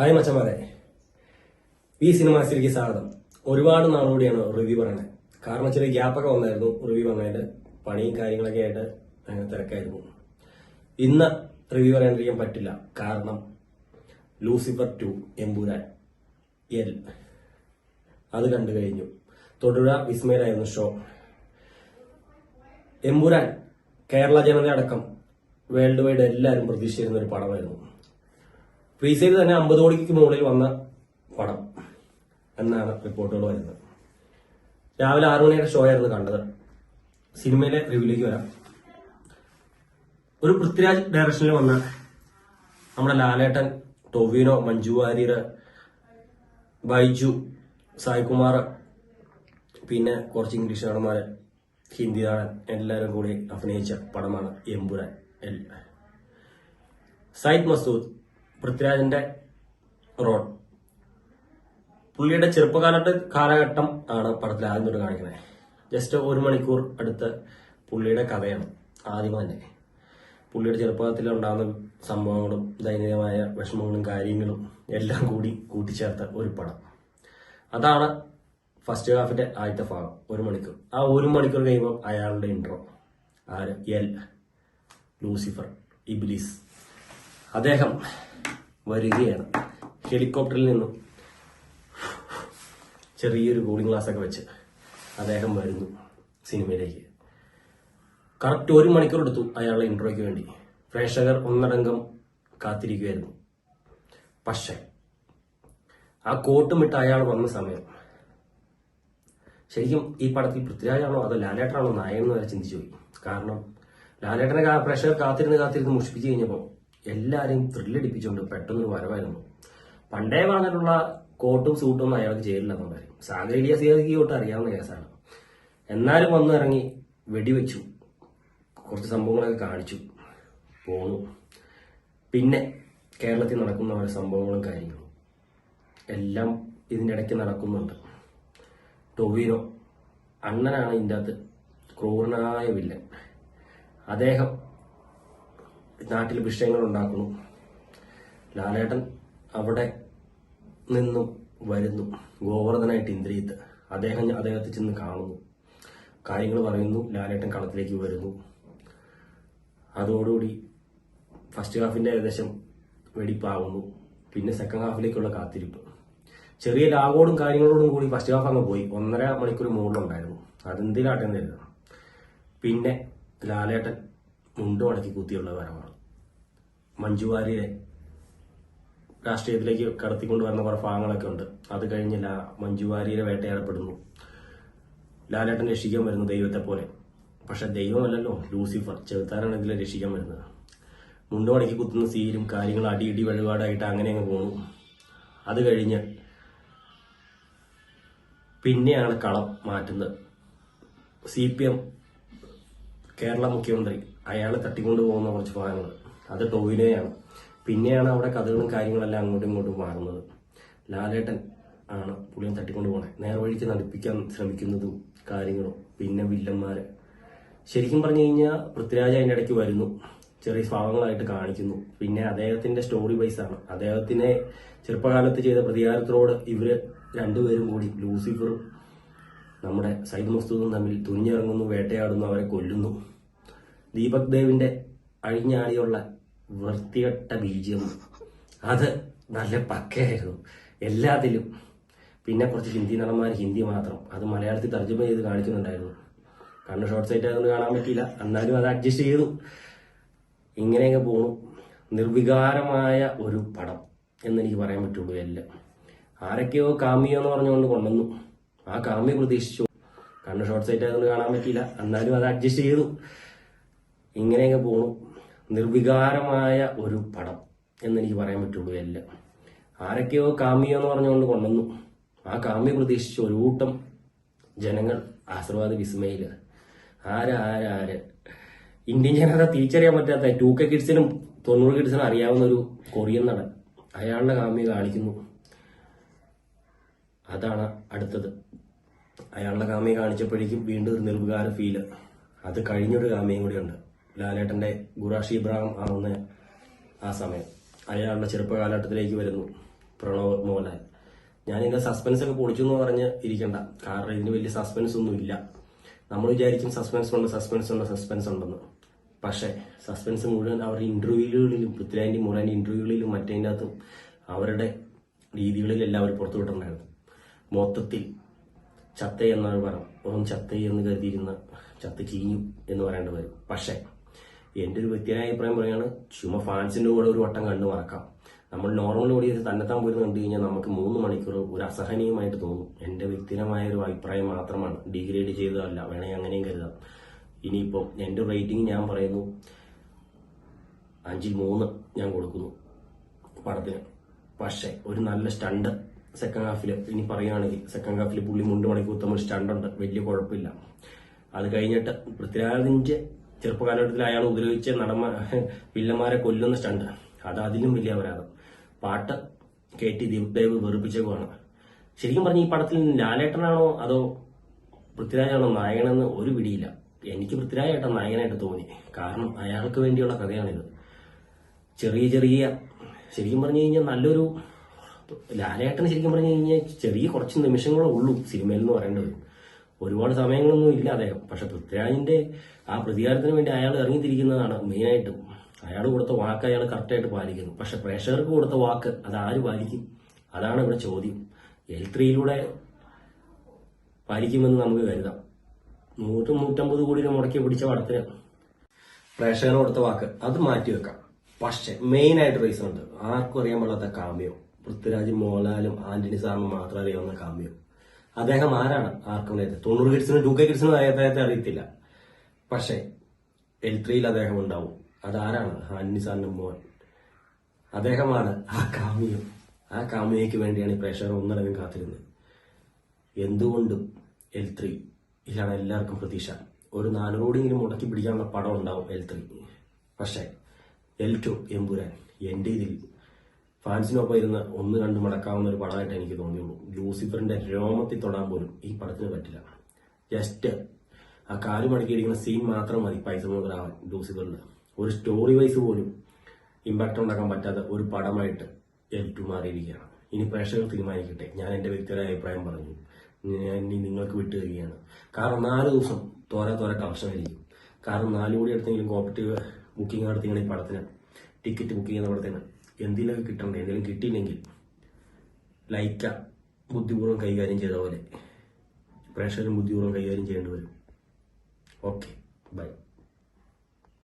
Hi മച്ചന്മാരെ. ഈ സിനിമാസിലേക്ക് സ്വാഗതം ഒരുപാട് നാളുകൂടിയാണ് റിവ്യൂ പറയണത് കാരണം ചെറിയ ഗ്യാപ്പൊക്കെ വന്നായിരുന്നു റിവ്യൂ വന്നതിന്റെ പണിയും കാര്യങ്ങളൊക്കെ ആയിട്ട് അങ്ങനെ തിരക്കായിരുന്നു. ഇന്ന് റിവ്യൂ പറയാണ്ടിരിക്കാൻ പറ്റില്ല. കാരണം ലൂസിഫർ ടു എമ്പുരാൻ. എൽ. അത് കണ്ടു കഴിഞ്ഞു. തൊടുപുഴ വിസ്മയിലായിരുന്നു ഷോ. എമ്പുരാൻ കേരള ജനത അടക്കം വേൾഡ് വൈഡ് എല്ലാവരും പ്രതീക്ഷിച്ചിരുന്ന ഒരു പടമായിരുന്നു. പ്രീസെയിൽ തന്നെ അമ്പത് കോടിക്ക് മുകളിൽ വന്ന പടം എന്നാണ് റിപ്പോർട്ടുകൾ വരുന്നത്. രാവിലെ ആറു മണിയുടെ ഷോ ആയിരുന്നു കണ്ടത്. സിനിമയിലെ റിവ്യൂലേക്ക് വരാം. ഒരു പൃഥ്വിരാജ് ഡയറക്ഷനിൽ വന്ന നമ്മുടെ ലാലേട്ടൻ ടൊവിനോ മഞ്ജു വാര്യർ ബൈജു സായികുമാർ പിന്നെ കുറച്ച് ഇംഗ്ലീഷ് നടന്മാർ ഹിന്ദി നടൻ എല്ലാവരും കൂടി അഭിനയിച്ച പടമാണ് എമ്പുരാൻ. എൽ. സയ്യിദ് മസൂദ്. പൃഥ്വിരാജിന്റെ റോൾ. പുള്ളിയുടെ ചെറുപ്പകാലത്ത് കാലഘട്ടം ആണ് പടത്തിൽ ആദ്യം തൊട്ട് കാണിക്കുന്നത്. ജസ്റ്റ് ഒരു മണിക്കൂർ അടുത്ത് പുള്ളിയുടെ കഥയാണ് ആദ്യം തന്നെ. പുള്ളിയുടെ ചെറുപ്പത്തിൽ ഉണ്ടാകുന്ന സംഭവങ്ങളും ദൈനികമായ വിഷമങ്ങളും കാര്യങ്ങളും എല്ലാം കൂടി കൂട്ടിച്ചേർത്ത ഒരു പടം. അതാണ് ഫസ്റ്റ് ഹാഫിന്റെ ആദ്യത്തെ ഭാഗം ഒരു മണിക്കൂർ. ആ ഒരു മണിക്കൂർ കഴിയുമ്പോൾ അയാളുടെ ഇൻട്രോ ആര്? എൽ. ലൂസിഫർ. ഇബിലിസ്. അദ്ദേഹം വരികയാണ്. ഹെലികോപ്റ്ററിൽ നിന്നും ചെറിയൊരു കൂളിംഗ് ഗ്ലാസ് ഒക്കെ വെച്ച് അദ്ദേഹം വരുന്നു സിനിമയിലേക്ക്. കറക്റ്റ് ഒരു മണിക്കൂർ എടുത്തു അയാളുടെ ഇൻട്രോയ്ക്ക് വേണ്ടി. പ്രേക്ഷകർ ഒന്നടങ്കം കാത്തിരിക്കുകയായിരുന്നു പക്ഷേ ആ കോട്ടും ഇട്ട് അയാൾ വന്ന സമയം. ശരിക്കും ഈ പടത്തിൽ പൃഥ്വിരാജാണോ അതോ ലാലേട്ടനാണോ നായകൻ വരെ ചിന്തിച്ചു പോയി. കാരണം ലാലേട്ടനെ പ്രേക്ഷകർ കാത്തിരുന്ന് കാത്തിരുന്ന് മുഷിപ്പിച്ച് കഴിഞ്ഞപ്പോൾ എല്ലാവരെയും ത്രില്ലടിപ്പിച്ചുകൊണ്ട് പെട്ടെന്നൊരു വരവായിരുന്നു. പണ്ടേ പറഞ്ഞിട്ടുള്ള കോട്ടും സൂട്ടും ഒന്നും അയാൾക്ക് ചേരില്ല എന്ന കാര്യം സാഗരീയ സിയാദിക്ക് തൊട്ട് അറിയാവുന്ന കേസാണ്. എന്നാലും വന്ന് ഇറങ്ങി വെടിവെച്ചു. കുറച്ച് സംഭവങ്ങളൊക്കെ കാണിച്ചു. പോന്നു. പിന്നെ കേരളത്തിൽ നടക്കുന്ന ഓരോ സംഭവങ്ങളും കാര്യങ്ങളും. എല്ലാം ഇതിന്റെ ഇടയ്ക്ക് നടക്കുന്നുണ്ട്. ടൊവിനോ അണ്ണനാണ് ഇതിന്റെ അകത്ത് ക്രൂരനായ വില്ലൻ. അദ്ദേഹം നാട്ടിൽ വിഷയങ്ങൾ ഉണ്ടാക്കുന്നു ലാലേട്ടൻ അവിടെ നിന്നും വരുന്നു. ഗോവർദ്ധനായിട്ട് ഇന്ദ്രിയത്ത്. അദ്ദേഹം അദ്ദേഹത്തെ ചെന്ന് കാണുന്നു. കാര്യങ്ങൾ പറയുന്നു. ലാലേട്ടൻ കളത്തിലേക്ക് വരുന്നു. അതോടുകൂടി ഫസ്റ്റ് ഹാഫിന്റെ ഏകദേശം വെടിപ്പാകുന്നു പിന്നെ സെക്കൻഡ് ഹാഫിലേക്കുള്ള കാത്തിരിപ്പ്. ചെറിയ ലാഗോടും കാര്യങ്ങളോടും കൂടി ഫസ്റ്റ് ഹാഫ് അങ്ങ് പോയി. ഒന്നര മണിക്കൂർ മുകളിലുണ്ടായിരുന്നു. അതെന്തിനാട്ടെന്ന് തരുന്നത് പിന്നെ ലാലേട്ടൻ മുണ്ട് മടക്കി കുത്തിയുള്ള വരവാണ്. മഞ്ജു വാര്യരെ രാഷ്ട്രീയത്തിലേക്ക് കടത്തിക്കൊണ്ട് വരുന്ന കുറെ ഭാഗങ്ങളൊക്കെ ഉണ്ട്. അത് കഴിഞ്ഞ് ലാ മഞ്ജു വാര്യരെ വേട്ടയാടപ്പെടുന്നു. ലാലേട്ടൻ രക്ഷിക്കാൻ വരുന്നു ദൈവത്തെ പോലെ. പക്ഷെ ദൈവമല്ലല്ലോ ലൂസിഫർ ചെറുത്താനാണെങ്കിലും രക്ഷിക്കാൻ വരുന്നത്. മുണ്ട് മടക്കി കുത്തുന്ന സീരും കാര്യങ്ങൾ അടിയിടി വഴിപാടായിട്ട് അങ്ങനെ അങ്ങ് പോണു. അത് കഴിഞ്ഞ് പിന്നെയാണ് കളം മാറ്റുന്നത്. സി പി എം കേരള മുഖ്യമന്ത്രി അയാളെ തട്ടിക്കൊണ്ടു പോകുന്ന കുറച്ച് ഭാഗങ്ങൾ. അത് ടോവിനോയാണ് പിന്നെയാണ് അവിടെ കഥകളും കാര്യങ്ങളെല്ലാം അങ്ങോട്ടും ഇങ്ങോട്ടും മാറുന്നത്. ലാലേട്ടൻ ആണ് പുള്ളിയെ തട്ടിക്കൊണ്ട് പോണേ. നേർവഴിക്ക് നടിപ്പിക്കാൻ ശ്രമിക്കുന്നതും കാര്യങ്ങളും. പിന്നെ വില്ലന്മാര്. ശരിക്കും പറഞ്ഞു കഴിഞ്ഞാൽ പൃഥ്വിരാജ് അതിന്റെ ഇടയ്ക്ക് വരുന്നു. ചെറിയ ഭാവങ്ങളായിട്ട് കാണിക്കുന്നു. പിന്നെ അദ്ദേഹത്തിന്റെ സ്റ്റോറി ബൈസ് ആണ്. അദ്ദേഹത്തിനെ ചെറുപ്പകാലത്ത് ചെയ്ത പ്രതികാരത്തിനോട് ഇവർ രണ്ടുപേരും കൂടി ലൂസിഫറും നമ്മുടെ സൈദ് മസ്തൂദും തമ്മിൽ തുനിഞ്ഞിറങ്ങുന്നു വേട്ടയാടുന്നു അവരെ കൊല്ലുന്നു. ദീപക് ദേവിന്റെ അഴിഞ്ഞാടിയുള്ള വൃത്തികെട്ട ബീജിയം അത് നല്ല പക്കയായിരുന്നു. എല്ലാത്തിലും. പിന്നെ കുറച്ച് ഹിന്ദി നടന്മാർ ഹിന്ദി മാത്രം. അത് മലയാളത്തിൽ തർജമ ചെയ്ത് കാണിക്കുന്നുണ്ടായിരുന്നു. കണ്ണ് ഷോർട്ട് സൈറ്റ് ആയതുകൊണ്ട് കാണാൻ പറ്റിയില്ല. എന്നാലും അത് അഡ്ജസ്റ്റ് ചെയ്തു. ഇങ്ങനെയൊക്കെ പോണു. നിർവികാരമായ ഒരു പടം എന്നെനിക്ക് പറയാൻ പറ്റുള്ളൂ എല്ലാം. ആരൊക്കെയോ കാമിയോ എന്ന് പറഞ്ഞുകൊണ്ട് കൊണ്ടുവന്നു. ആ കാമ്യ പ്രതീക്ഷിച്ചു. കണ്ണ് ഷോർട്ട് സൈറ്റ് ആയതുകൊണ്ട് കാണാൻ പറ്റിയില്ല. എന്നാലും അത് അഡ്ജസ്റ്റ് ചെയ്തു. ഇങ്ങനെയൊക്കെ പോണു. നിർവികാരമായ ഒരു പടം എന്നെനിക്ക് പറയാൻ പറ്റുള്ളൂ എല്ലാം. ആരൊക്കെയോ കാമിയോ എന്ന് പറഞ്ഞുകൊണ്ട് കൊണ്ടുവന്നു. ആ കാമ്യ പ്രതീക്ഷിച്ച് ഒരു കൂട്ടം ജനങ്ങൾ ആശീർവാദ വിസ്മയിൽ ആര് ആര് ആര്? ഇന്ത്യൻ ജനത തിരിച്ചറിയാൻ പറ്റാത്ത ടൂ കെ കിഡ്സിനും തൊണ്ണൂറ് കിഡ്സിനും അറിയാവുന്ന ഒരു കൊറിയൻ നടൻ. അയാളുടെ കാമ്യ കാണിക്കുന്നു. അതാണ് അടുത്തത്. അയാളുടെ കാമ്യ കാണിച്ചപ്പോഴേക്കും വീണ്ടും ഒരു നിർവികാര ഫീൽ അത് കഴിഞ്ഞൊരു കാമ്യയും കൂടിയുണ്ട്. ലാലേട്ടന്റെ ഗുറാഷി ഇബ്രാഹിം ആവുന്ന ആ സമയം. അയാളുടെ ചെറുപ്പകാലഘട്ടത്തിലേക്ക് വരുന്നു. പ്രണവ് മോഹൻലാൽ. ഞാൻ ഇതിന്റെ സസ്പെൻസ് ഒക്കെ പൊളിച്ചു എന്ന് പറഞ്ഞ് ഇരിക്കണ്ട. കാരണം ഇതിന് വലിയ സസ്പെൻസ് ഒന്നും ഇല്ല. നമ്മൾ വിചാരിക്കും സസ്പെൻസ് ഉണ്ട് സസ്പെൻസ് ഉണ്ട് സസ്പെൻസ് ഉണ്ടെന്ന്. പക്ഷേ സസ്പെൻസ് മുഴുവൻ അവരുടെ ഇന്റർവ്യൂകളിലും പൃഥ്വിരാജിന്റെ മുറാന്റെ ഇന്റർവ്യൂകളിലും മറ്റേതിന്റെ അകത്തും അവരുടെ രീതികളിലെല്ലാം അവർ പുറത്തു വിട്ടിട്ടുണ്ടായിരുന്നു. മൊത്തത്തിൽ ചത്ത എന്നവർ പറഞ്ഞു ഒന്നും ചത്ത എന്ന് കരുതിയിരുന്ന ചത്ത ചീഞ്ഞു എന്ന് പറയേണ്ടി വരും. പക്ഷേ എന്റെ ഒരു വ്യക്തിയായ അഭിപ്രായം പറയുകയാണ് ചുമ്മാ ഫാൻസിന്റെ കൂടെ ഒരു വട്ടം കണ്ടു മറക്കാം. നമ്മൾ നോർമൽ ഓഡിയൻസ് തന്നെത്താൻ പോയി കണ്ടു കഴിഞ്ഞാൽ നമുക്ക് മൂന്ന് മണിക്കൂർ ഒരു അസഹനീയമായിട്ട് തോന്നും. എന്റെ വ്യക്തിപരമായ ഒരു അഭിപ്രായം മാത്രമാണ്. ഡിഗ്രേഡ് ചെയ്തതല്ല വേണമെങ്കിൽ അങ്ങനെയും കരുതാം. ഇനിയിപ്പോൾ എന്റെ റേറ്റിംഗ് ഞാൻ പറയുന്നു അഞ്ചിൽ മൂന്ന് ഞാൻ കൊടുക്കുന്നു പടത്തിന്. പക്ഷേ ഒരു നല്ല സ്റ്റണ്ട് സെക്കൻഡ് ഹാഫിൽ ഇനി പറയുകയാണെങ്കിൽ സെക്കൻഡ് ഹാഫിൽ പുള്ളി മുണ്ട് മണിക്കൂർ തമ്മിൽ സ്റ്റണ്ട് ഉണ്ട് വലിയ കുഴപ്പമില്ല. അത് കഴിഞ്ഞിട്ട് പൃഥ്വിരാജിന്റെ ചെറുപ്പകാലഘട്ടത്തിൽ അയാൾ ഉപദ്രവിച്ച നടന്മ വില്ലന്മാരെ കൊല്ലുന്ന സ്റ്റണ്ട്. അത് അതിലും വലിയ അപരാധം. പാട്ട് കേട്ടി ദേവ് വെറുപ്പിച്ചേക്കുവാണ്. ശരിക്കും പറഞ്ഞ ഈ പടത്തിൽ ലാലേട്ടനാണോ അതോ പൃഥ്വിരാജാണോ നായകനെന്ന് ഒരു പിടിയില്ല. എനിക്ക് പൃഥ്വിരാജായിട്ടാണ് നായകനായിട്ട് തോന്നി. കാരണം അയാൾക്ക് വേണ്ടിയുള്ള കഥയാണിത്. ചെറിയ ചെറിയ ശരിക്കും പറഞ്ഞു കഴിഞ്ഞാൽ നല്ലൊരു ലാലേട്ടൻ ശരിക്കും പറഞ്ഞു കഴിഞ്ഞാൽ ചെറിയ കുറച്ച് നിമിഷങ്ങളേ ഉള്ളൂ സിനിമയിൽ എന്ന് പറയേണ്ടത്. ഒരുപാട് സമയങ്ങളൊന്നും ഇല്ല അദ്ദേഹം. പക്ഷെ പൃഥ്വിരാജിന്റെ ആ പ്രതികാരത്തിന് വേണ്ടി അയാൾ ഇറങ്ങിത്തിരിക്കുന്നതാണ് മെയിനായിട്ടും. അയാൾ കൊടുത്ത വാക്ക് അയാൾ കറക്റ്റായിട്ട് പാലിക്കുന്നു. പക്ഷെ പ്രേക്ഷകർക്ക് കൊടുത്ത വാക്ക് അത് ആര് പാലിക്കും? അതാണ് ഇവിടെ ചോദ്യം. എൽ ത്രീയിലൂടെ പാലിക്കുമെന്ന് നമുക്ക് കരുതാം. നൂറ്റും നൂറ്റമ്പത് കോടി രൂപ മുടക്കി പിടിച്ച പടത്തിന് പ്രേക്ഷകർ കൊടുത്ത വാക്ക് അത് മാറ്റി വെക്കാം. പക്ഷെ മെയിൻ ആയിട്ട് റീസൺ ഉണ്ട്. ആർക്കും അറിയാൻ പാടാത്ത കാമ്യോ പൃഥ്വിരാജ് മോഹൻലാലും ആന്റണി സാറിനും മാത്രം അറിയാവുന്ന കാമ്യോ അദ്ദേഹം ആരാണ്? ആർക്കും നേരത്തെ. തൊണ്ണൂറ് കിഡ്സിനും ടു കെ കിഡ്സിനും അദ്ദേഹത്തെ അറിയത്തില്ല. പക്ഷേ എൽ ത്രീയിൽ അദ്ദേഹം ഉണ്ടാവും. അതാരാണ്? ആന്റണി സാറിന്റെ മോൻ. അദ്ദേഹമാണ് ആ കാമിയം. ആ കാമിയയ്ക്ക് വേണ്ടിയാണ് ഈ പ്രേക്ഷകർ ഒന്നടങ്കം കാത്തിരുന്നത്. എന്തുകൊണ്ടും എൽ ത്രീ ഇതാണ് എല്ലാവർക്കും പ്രതീക്ഷ. ഒരു നാനൂറോടെങ്കിലും മുടക്കി പിടിക്കാനുള്ള പടം ഉണ്ടാവും എൽ ത്രീ പക്ഷേ എൽ ടു എമ്പുരാൻ എന്റെ ഇതിൽ ഫാൻസിനൊപ്പം ഇരുന്ന് ഒന്ന് രണ്ട് മടക്കാവുന്ന ഒരു പടമായിട്ട് എനിക്ക് തോന്നിയുള്ളൂ. ലൂസിഫറിന്റെ രോമത്തിൽ തൊടാൻ പോലും ഈ പടത്തിന് പറ്റില്ല. ജസ്റ്റ് ആ കാൽ മടക്കിയിരിക്കുന്ന സീൻ മാത്രം മതി പൈസ മുതലാവാൻ ലൂസിഫറിൽ ഒരു സ്റ്റോറി വൈസ് പോലും ഇമ്പാക്ട് ഉണ്ടാക്കാൻ പറ്റാത്ത ഒരു പടമായിട്ട് എൽ ടു മാറിയിരിക്കുകയാണ്. ഇനി പ്രേക്ഷകർ തീരുമാനിക്കട്ടെ. ഞാൻ എന്റെ വ്യക്തിപരമായ അഭിപ്രായം പറഞ്ഞു. ഞാൻ ഇനി നിങ്ങൾക്ക് വിട്ടു തരികയാണ്. കാരണം നാല് ദിവസം തോര തോര കളക്ഷൻ ആയിരിക്കും. കാരണം നാലുകൂടി എടുത്തെങ്കിലും കോപ്പറേറ്റീവ് ബുക്കിംഗ് നടത്തിയാണ് ഈ പടത്തിന് ടിക്കറ്റ് ബുക്ക് ചെയ്യുന്ന പടത്തിന് എന്തെങ്കിലുമൊക്കെ കിട്ടണ്ടേ? എന്തെങ്കിലും കിട്ടിയില്ലെങ്കിൽ ലൈക്ക ബുദ്ധിപൂർവം കൈകാര്യം ചെയ്ത പോലെ. പ്രേക്ഷകരും ബുദ്ധിപൂർവം കൈകാര്യം ചെയ്യേണ്ടി വരും. ഓക്കെ. ബൈ.